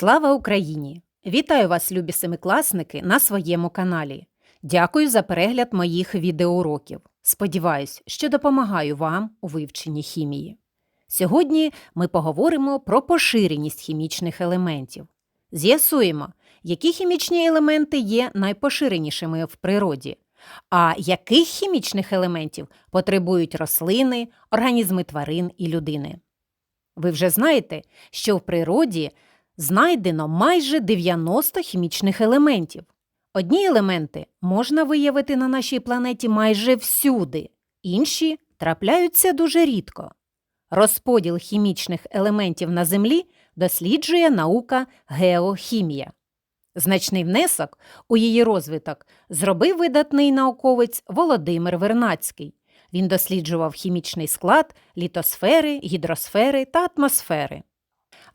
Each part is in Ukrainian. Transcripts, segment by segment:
Слава Україні! Вітаю вас, любі семикласники, на своєму каналі. Дякую за перегляд моїх відеоуроків. Сподіваюсь, що допомагаю вам у вивченні хімії. Сьогодні ми поговоримо про поширеність хімічних елементів. З'ясуємо, які хімічні елементи є найпоширенішими в природі, а яких хімічних елементів потребують рослини, організми тварин і людини. Ви вже знаєте, що в природі знайдено майже 90 хімічних елементів. Одні елементи можна виявити на нашій планеті майже всюди, інші трапляються дуже рідко. Розподіл хімічних елементів на Землі досліджує наука геохімія. Значний внесок у її розвиток зробив видатний науковець Володимир Вернацький. Він досліджував хімічний склад літосфери, гідросфери та атмосфери.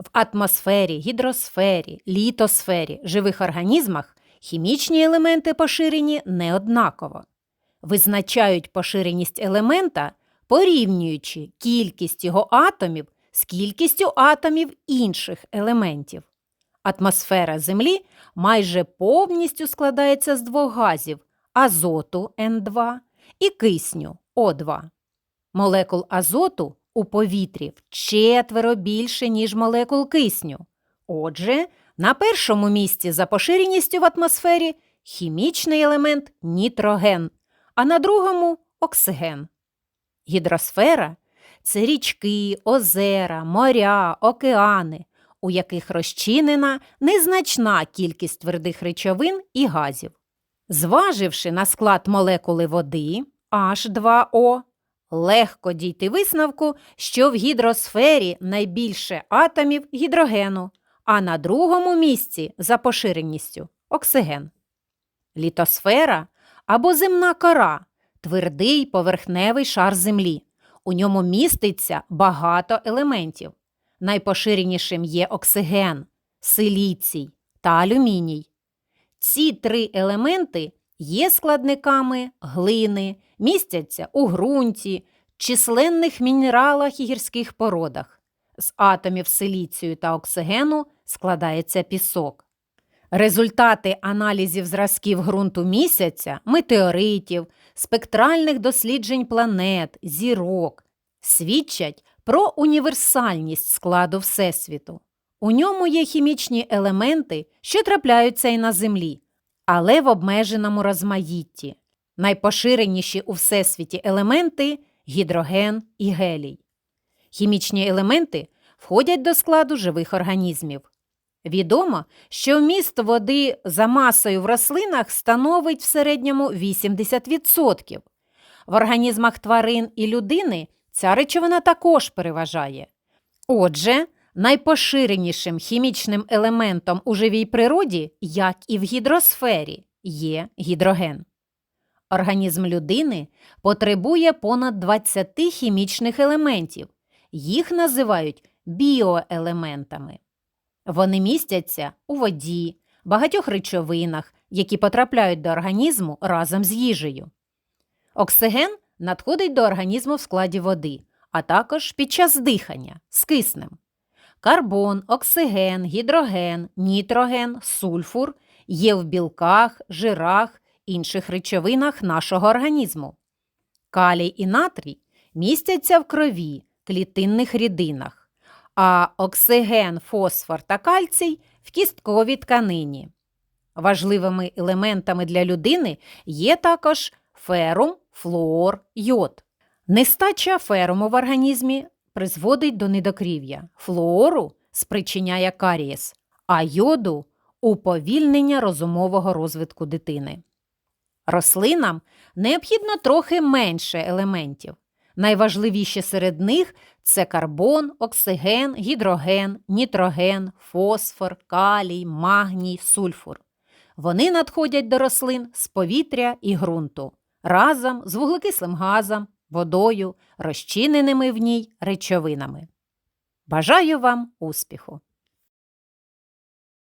В атмосфері, гідросфері, літосфері, живих організмах хімічні елементи поширені неоднаково. Визначають поширеність елемента, порівнюючи кількість його атомів з кількістю атомів інших елементів. Атмосфера Землі майже повністю складається з двох газів азоту N2 і кисню О2. Молекул азоту у повітрі вчетверо більше, ніж молекул кисню. Отже, на першому місці за поширеністю в атмосфері хімічний елемент нітроген, а на другому оксиген. Гідросфера це річки, озера, моря, океани, у яких розчинена незначна кількість твердих речовин і газів. Зваживши на склад молекули води H2O, легко дійти висновку, що в гідросфері найбільше атомів гідрогену, а на другому місці за поширеністю оксиген. Літосфера або земна кора твердий поверхневий шар Землі. У ньому міститься багато елементів. Найпоширенішим є оксиген, силіцій та алюміній. Ці три елементи є складниками глини, містяться у ґрунті, численних мінералах і гірських породах. З атомів силіцію та оксигену складається пісок. Результати аналізів зразків ґрунту місяця, метеоритів, спектральних досліджень планет, зірок свідчать про універсальність складу Всесвіту. У ньому є хімічні елементи, що трапляються і на Землі, але в обмеженому розмаїтті. Найпоширеніші у всесвіті елементи гідроген і гелій. Хімічні елементи входять до складу живих організмів. Відомо, що вміст води за масою в рослинах становить в середньому 80%. В організмах тварин і людини ця речовина також переважає. Отже, найпоширенішим хімічним елементом у живій природі, як і в гідросфері, є гідроген. Організм людини потребує понад 20 хімічних елементів. Їх називають біоелементами. Вони містяться у воді, багатьох речовинах, які потрапляють до організму разом з їжею. Оксиген надходить до організму в складі води, а також під час дихання з киснем. Карбон, оксиген, гідроген, нітроген, сульфур є в білках, жирах, інших речовинах нашого організму. Калій і натрій містяться в крові, клітинних рідинах, а оксиген, фосфор та кальцій в кістковій тканині. Важливими елементами для людини є також ферум, флуор, йод. Нестача феруму в організмі призводить до недокрів'я, флуору спричиняє карієс, а йоду уповільнення розумового розвитку дитини. Рослинам необхідно трохи менше елементів. Найважливіші серед них це карбон, оксиген, гідроген, нітроген, фосфор, калій, магній, сульфур. Вони надходять до рослин з повітря і ґрунту разом з вуглекислим газом, водою, розчиненими в ній речовинами. Бажаю вам успіху!